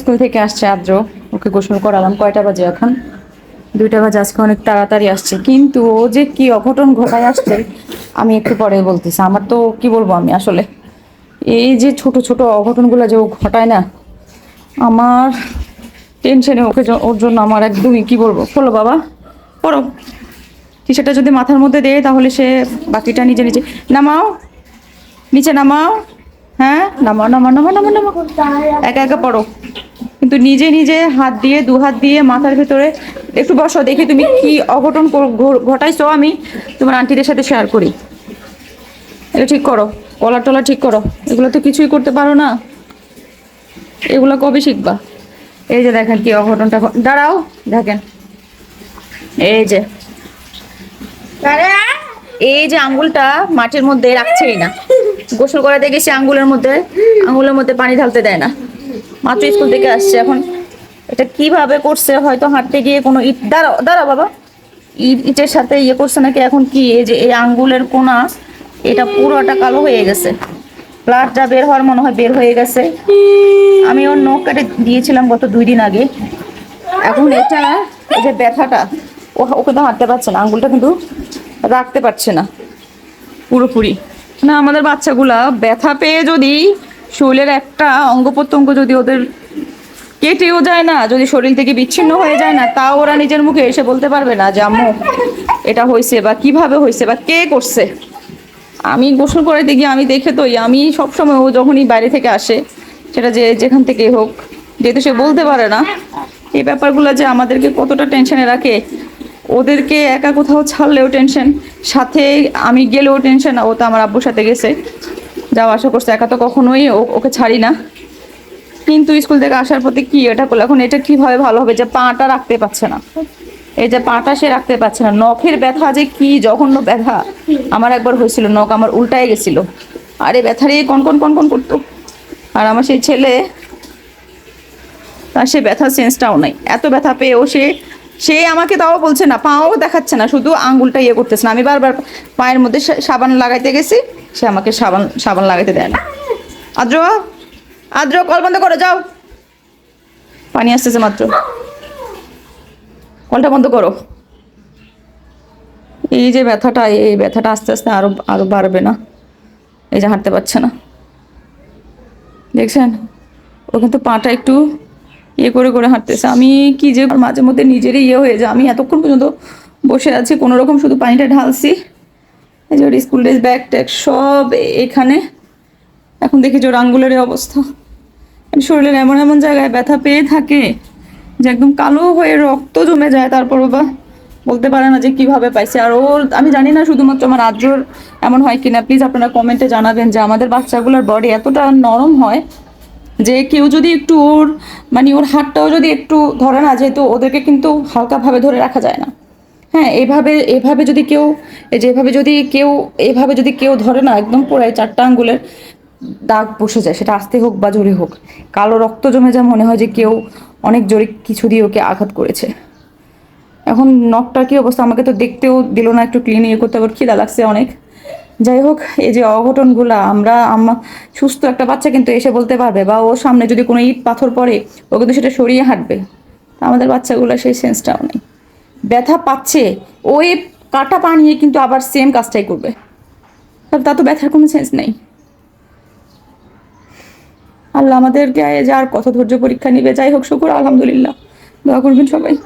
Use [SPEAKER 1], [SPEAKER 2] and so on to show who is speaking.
[SPEAKER 1] School থেকে আসছে আদ্র। ওকে গোসল করালাম। কয়টা বাজে এখন? দুইটা বাজে। আজকে অনেক তাড়াতাড়ি আসছে। কিন্তু ও যে কি অঘটন ঘটায় আসছে, আমি একটু পরে বলতেছি। আমার তো কি বলব আমি আসলে? এই যে ছোট ছোট অঘটনগুলো যে ও ঘটায় না, আমার টেনশনে ওকে ওর জন্য আমার একদমই কি বলব? বলো বাবা, পড়ো। টি শার্টটা যদি মাথার মধ্যে দেয়, তাহলে সে বাকিটা নিজে নিজে নামাও। নিচে নামাও। হ্যাঁ? নামাও নামাও নামাও নামাও নামাও একা একা পড়ো। কিন্তু নিজে নিজে হাত দিয়ে দু হাত দিয়ে মাথার ভেতরে একটু বসো দেখি তুমি কি অঘটন ঘটাইছো আমি। তোমার আন্টিদের সাথে শেয়ার করি। এটা ঠিক করো। কলার টলার ঠিক করো। এগুলো তো কিছুই করতে পারো না। এগুলো কবে শিখবা? এই যে দেখেন কি অঘটনটা দাঁড়াও দেখেন। এই যে। এই যে আঙ্গুলটা মাটির মধ্যে রাখছেই না। গোসল করাতে গেছি আঙ্গুলের মধ্যে। আঙ্গুলের মধ্যে পানি ঢালতে দেয় না। মাত্র স্কুল থেকে আসছে এখন। এটা কীভাবে করছে? হয়তো হাঁটতে গিয়ে কোনো ইট দাঁড়াও দাঁড়াও বাবা। ইট ইটের সাথে ইয়ে করছে নাকি? এখন কি? এই যে এই আঙ্গুলের কোনা, এটা পুরোটা কালো হয়ে গেছে। ব্লাডটা বের হওয়ার মনে হয় বের হয়ে গেছে। আমি ওর নখ কেটে দিয়েছিলাম গত দুই দিন আগে। এখন এটা, এই যে ব্যথাটা, ও ওকে তো হাঁটতে পারছে না। আঙ্গুলটা কিন্তু রাখতে পারছে না। পুরোপুরি। না, আমাদের বাচ্চাগুলা ব্যথা পেয়ে যদি শরীরের একটা অঙ্গ প্রত্যঙ্গ যদি ওদের কেটেও যায় না, যদি শরীর থেকে বিচ্ছিন্ন হয়ে যায় না, তাও ওরা নিজের মুখে এসে বলতে পারবে না যে, আম্মু, এটা হয়েছে বা কীভাবে হয়েছে বা কে করছে? আমি গোসল করাইতে গিয়ে আমি দেখে তোই আমি সবসময় ও যখনই বাইরে থেকে আসে, সেটা যে যেখান থেকে হোক, যেহেতু সে বলতে পারে না, এই ব্যাপারগুলো যে আমাদেরকে কতটা টেনশনে রাখে ওদেরকে একা কোথাও ছাড়লেও টেনশন সাথে আমি গেলেও টেনশন ও তো আমার আব্বুর সাথে গেছে। যাওয়া আশা করছে একা তো কখনোই ওকে ছাড়ি না। কিন্তু স্কুল থেকে আসার পথে কি, এটা করল? এখন এটা কীভাবে ভালো হবে? যে পাটা রাখতে পারছে না। এই যে পাটা সে রাখতে পারছে না। নখের ব্যথা যে কি জঘন্য ব্যথা। আমার একবার হয়েছিল, নখ আমার উল্টায় গেছিল। আরে ব্যথারে কন কন কন কন করতো। আর আমার সেই ছেলে, তার সে ব্যথা সেন্সটাও নাই। এত ব্যথা পেয়েও সে সে আমাকে তাও বলছে না, পাও দেখাচ্ছে না, শুধু আঙ্গুলটা ইয়ে করতেছে না। আমি বারবার পায়ের মধ্যে সাবান লাগাইতে গেছি, সে আমাকে সাবান সাবান লাগাইতে দেয় না। আদ্র আদ্র, কল বন্ধ করো, যাও। পানি আসতেছে মাত্র। কলটা বন্ধ করো। এই যে ব্যথাটা, এই ব্যথাটা আস্তে আস্তে আরও আরও বাড়বে না। এই যে হাঁটতে পারছে না। দেখছেন? ও কিন্তু পাটা একটু ইয়ে করে করে হাঁটতেছে। আমি কি যে মাঝে মধ্যে নিজেরই ইয়ে হয়ে যায়। আমি এতক্ষণ পর্যন্ত বসে আছি কোনো রকম শুধু পানিটা ঢালছি। এই যে ওর স্কুল ড্রেস ব্যাগ ট্যাগ সব এখানে। এখন দেখি যে ওর আঙ্গুলের অবস্থা। মানে শরীরের এমন এমন জায়গায় ব্যথা পেয়ে থাকে যে একদম কালো হয়ে রক্ত জমে যায়। তারপর বা বলতে পারে না যে কীভাবে পাইছে। আর ওর আমি জানি না শুধুমাত্র আমার আদ্রর এমন হয় কিনা। প্লিজ আপনারা কমেন্টে জানাবেন যে আমাদের বাচ্চাগুলোর বডি এতটা নরম হয় যে কেউ যদি একটু ওর মানে ওর হাতটাও যদি একটু ধরে না যেহেতু ওদেরকে কিন্তু হালকাভাবে ধরে রাখা যায় না। হ্যাঁ এভাবে এভাবে যদি কেউ, এই যে এভাবে যদি কেউ, এভাবে যদি কেউ ধরে না, একদম পুরাই চারটা আঙ্গুলের দাগ বসে যায়, সেটা আস্তে হোক বা জোরে হোক। কালো রক্ত জমে যা মনে হয় যে কেউ অনেক জোরে কিছু দিয়ে ওকে আঘাত করেছে। এখন নখটার কী অবস্থা? আমাকে তো দেখতেও দিল না, একটু ক্লিন ইয়ে করতে, আবার খিদা লাগছে অনেক। যাই হোক এই যে অঘটনগুলা, আমরা সুস্থ একটা বাচ্চা কিন্তু এসে বলতে পারবে, বা ওর সামনে যদি কোনো ইট পাথর পড়ে, ও কিন্তু সেটা সরিয়ে হাঁটবে। আমাদের বাচ্চাগুলো সেই সেন্সটাও নেই। ব্যথা পাচ্ছে, ওই কাটা পা নিয়ে কিন্তু আবার সেম কাজটাই করবে। তা- তা ব্যথার কোনো সেন্স নেই। আল্লাহ আমাদেরকে যে আর কত ধৈর্য পরীক্ষা নিবে যাই হোক শুকুর, আলহামদুলিল্লাহ। দোয়া করবেন সবাই।